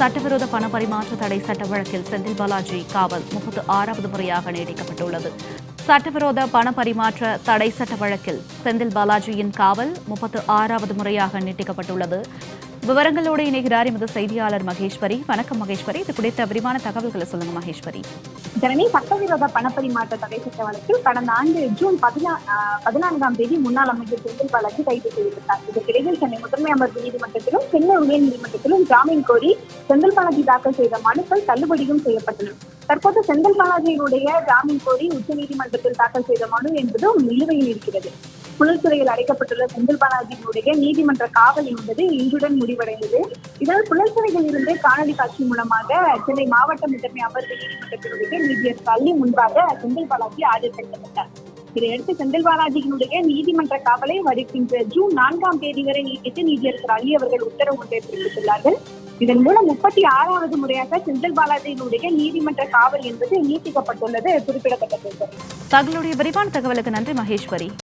சட்டவிரோத பண பரிமாற்ற தடை சட்ட வழக்கில் செந்தில் பாலாஜி காவல் முப்பத்து ஆறாவது முறையாக நீடிக்கப்பட்டுள்ளது சட்டவிரோத பண பரிமாற்ற தடை சட்ட வழக்கில் செந்தில் பாலாஜியின் காவல் முப்பத்து ஆறாவது முறையாக நீட்டிக்கப்பட்டுள்ளது. விவரங்களோடு இணைகிறார் எமது செய்தியாளர் மகேஸ்வரி. வணக்கம் மகேஸ்வரி. இது குறித்த விரிவான தகவல்களை சொல்லுங்க மகேஸ்வரி. ஜனனி சட்டவிரோத பணப்பரிமாற்ற தடை சட்ட வழக்கில் கடந்த ஆண்டு ஜூன் பதினா பதினான்காம் தேதி முன்னாள் அமைச்சர் செந்தில் பாலாஜி கைது செய்யப்பட்டார். இதற்கிடையில் சென்னை முதன்மை அமர்வு நீதிமன்றத்திலும் சென்னை உயர் நீதிமன்றத்திலும் ஜாமீன் கோரி செந்தில் பாலாஜி தாக்கல் செய்த மனுக்கள் தள்ளுபடியும் செய்யப்பட்டன. தற்போது செந்தில் பாலாஜியினுடைய ஜாமீன் கோரி உச்சநீதிமன்றத்தில் தாக்கல் செய்த மனு என்பதும் நிலுவையில் இருக்கிறது. புழல்துறையில் அடைக்கப்பட்டுள்ள செந்தில் பாலாஜியினுடைய நீதிமன்ற காவல் என்பது இன்றுடன் முடிவடைந்தது. இதனால் புழல்துறையில் இருந்து காணொலி காட்சி மூலமாக சென்னை மாவட்ட முதன்மை அமர்வு நீதிமன்றத்தினுடைய நீதியர் அள்ளி முன்பாக செந்தில் பாலாஜி ஆஜர்படுத்தப்பட்டார் இதையடுத்து செந்தில் பாலாஜியினுடைய நீதிமன்ற காவலை வருகின்ற ஜூன் நான்காம் தேதி வரை நீட்டித்து நீதியரசர் அள்ளி அவர்கள் உத்தரவு ஒன்றை பிறப்பித்துள்ளார்கள். இதன் மூலம் முப்பத்தி ஆறாவது முறையாக செந்தில் பாலாஜியினுடைய நீதிமன்ற காவல் என்பது நீட்டிக்கப்பட்டுள்ளது குறிப்பிடத்தக்கது. தங்களுடைய விரிவான தகவலுக்கு நன்றி மகேஸ்வரி.